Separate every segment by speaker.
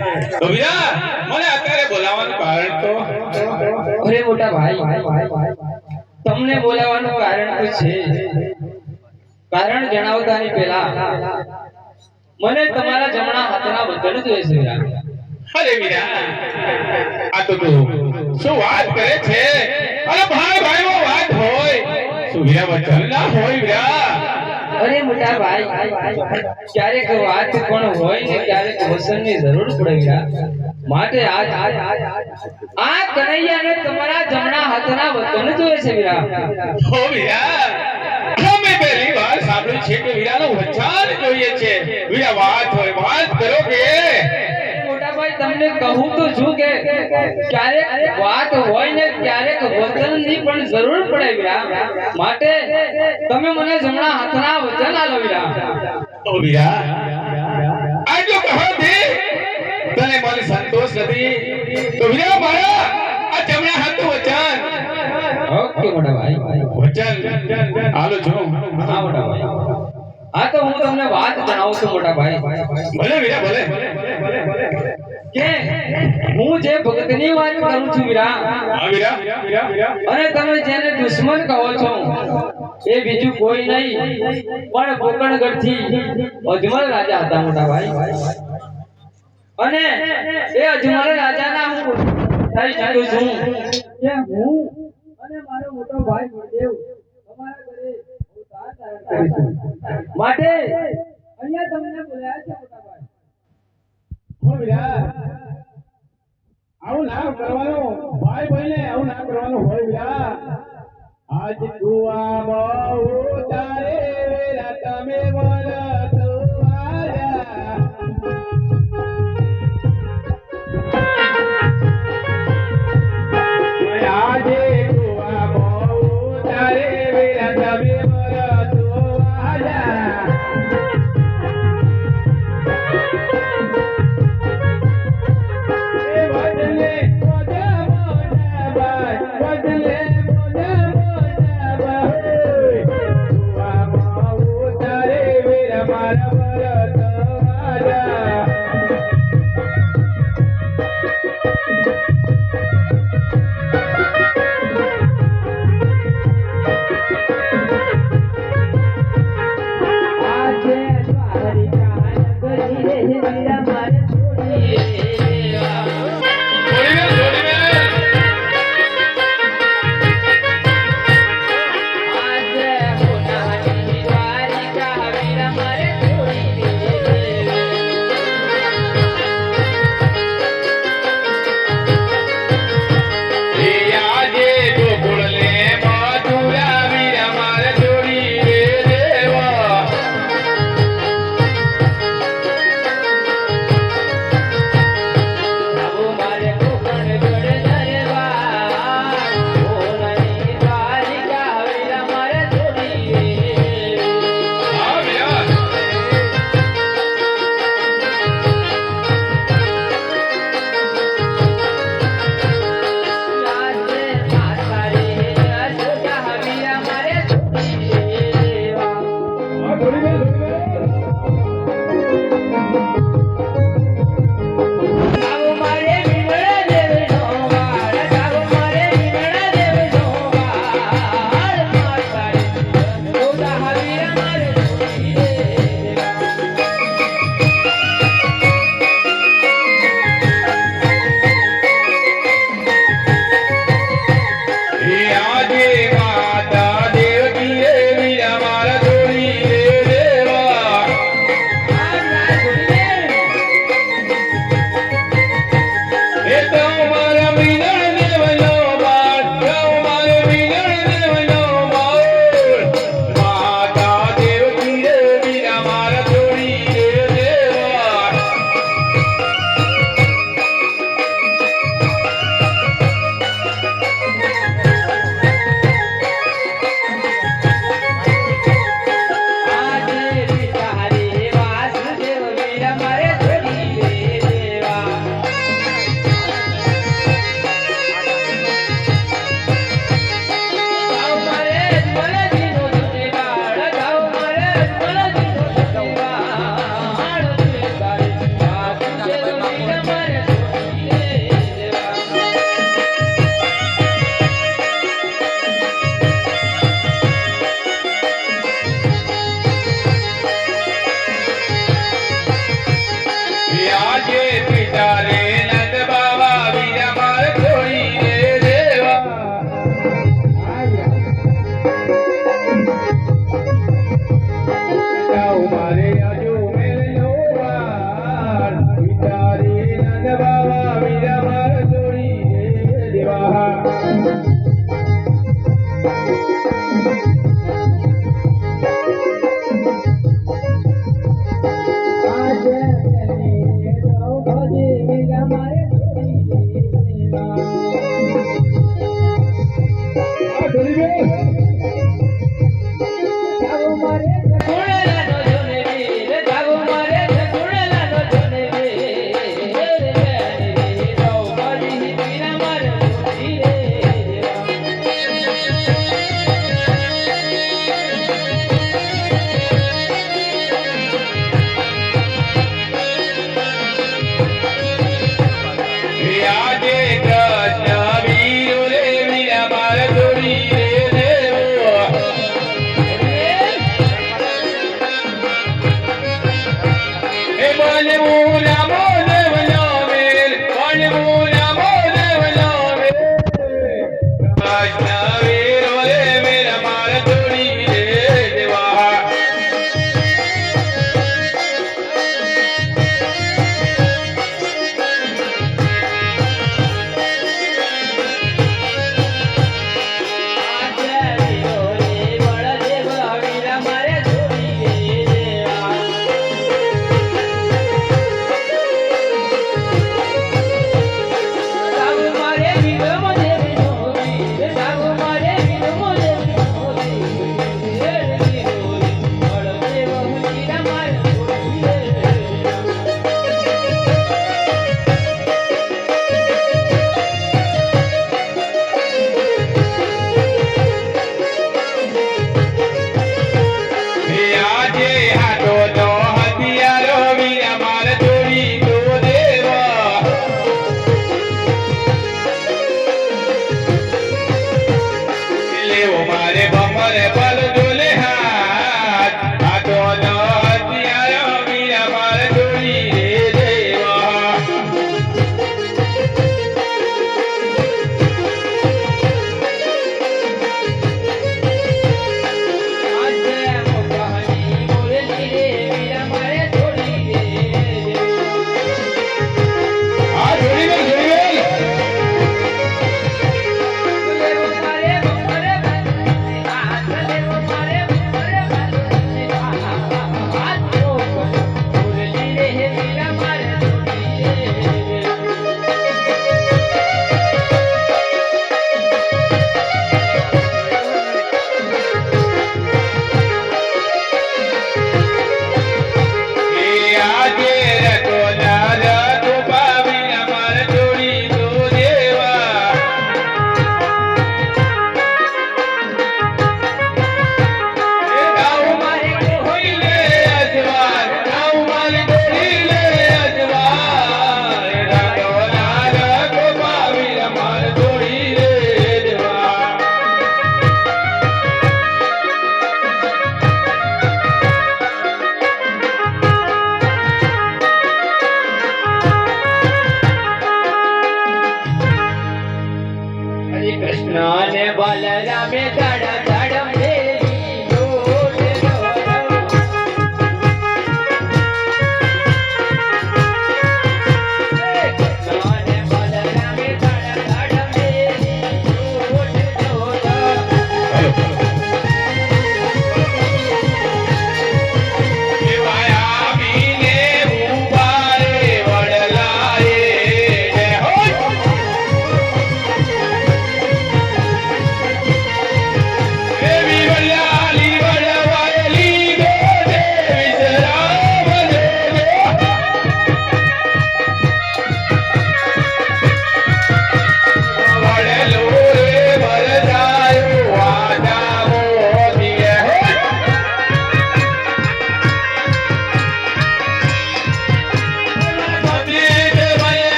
Speaker 1: મને અત્યારે બોલાવવાનું કારણ તો?
Speaker 2: અરે મોટા ભાઈ તમને બોલાવવાનું કારણ તો છે. કારણ જણાવતાની પહેલા મને તમારા જમણા હાથના વચન જોઈએ છે
Speaker 1: અરે વીરા આ તો તું શું વાત કરે છે? અરે ભાઈ ભાઈ વાત હોય. શું વીરા વચન ના હોય વીરા
Speaker 2: અરે મોટા ભાઈ, ક્યારેક વાત પણ હોય ને ક્યારેક વસનની જરૂર પડે. માટે આજ આ કનૈયાને તમારા જમણા હાથના વચન જોઈએ છે વીરા
Speaker 1: હો વીરા સાંભળ્યું છે કે વીરાનું વચન જોઈએ છે વીરા વાત હોય, વાત કરો કે
Speaker 2: તમને કહું તો છું કે ક્યારેક વાત હોય ને ક્યારેક વચનની પણ જરૂર પડે વીરા. માટે તમે મને જમણા હાથના વચન આલો વીરા.
Speaker 1: ઓ વીરા આ જો કહો દે તને મને સંતોષ નથી. તો વીરા મારા આ જમણા હાથનું વચન.
Speaker 2: ઓકે મોટાભાઈ
Speaker 1: વચન. જો.
Speaker 2: હા તો હું તમને વાત જણાવું છું મોટાભાઈ
Speaker 1: ભલે વીરા ભલે.
Speaker 2: કે હું જે ભક્તની વાત કરું છું વીરા
Speaker 1: હા
Speaker 2: અને તમે જેને દુશ્મન કહો છો એ બીજું કોઈ નહીં. પણ કોકણગઢથી અજમલ રાજા હતા મોટા ભાઈ. અને એ અજમલ રાજાના હું થઈ શકું છું. કે હું અને મારો મોટો ભાઈ બળદેવ તમારા ઘરે. માટે અહીંયા તમને બોલાયા છે મોટા ભાઈ.
Speaker 1: કરવાનું. ભાઈ ભાઈને આવું ના કરવાનું હોય આજ કુવામાં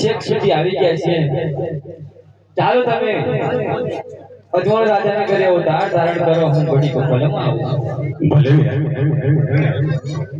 Speaker 2: છેક સુધી આવી ગયા છે. ચાલો તમે અજમોલ રાજાને ઘરે અવતાર ધારણ કરો, હું ઘડી ગોપાલમાં આવું
Speaker 1: ભલે.